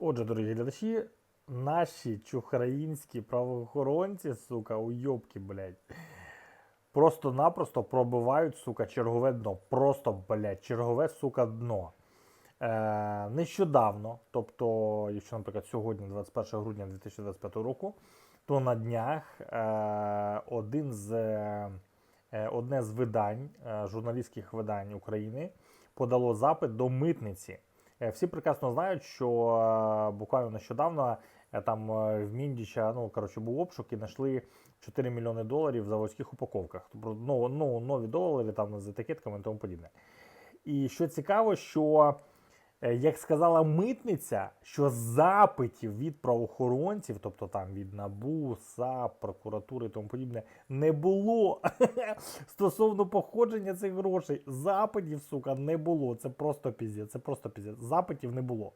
Отже, дорогі глядачі, наші чухраїнські правоохоронці, сука, уйобки, блядь, просто-напросто пробивають, сука, чергове дно. Просто, блядь, чергове, сука, дно. Е, нещодавно, тобто, якщо, наприклад, сьогодні, 21 грудня 2025 року, то на днях е, один з, е, одне з видань, е, журналістських видань України, подало запит до митниці. Е, Всі прекрасно знають, що е, буквально нещодавно е, там в Міндіча ну, коротше, був обшук і знайшли 4 мільйони доларів в заводських упаковках. Тобто ну, ну, нові долари там з етикетками і тому подібне. І що цікаво, що, як сказала митниця, що запитів від правоохоронців, тобто там від НАБУ, САП, прокуратури і тому подібне, не було стосовно походження цих грошей. Запитів, сука, не було. Це просто піздє, це просто піздє. Запитів не було.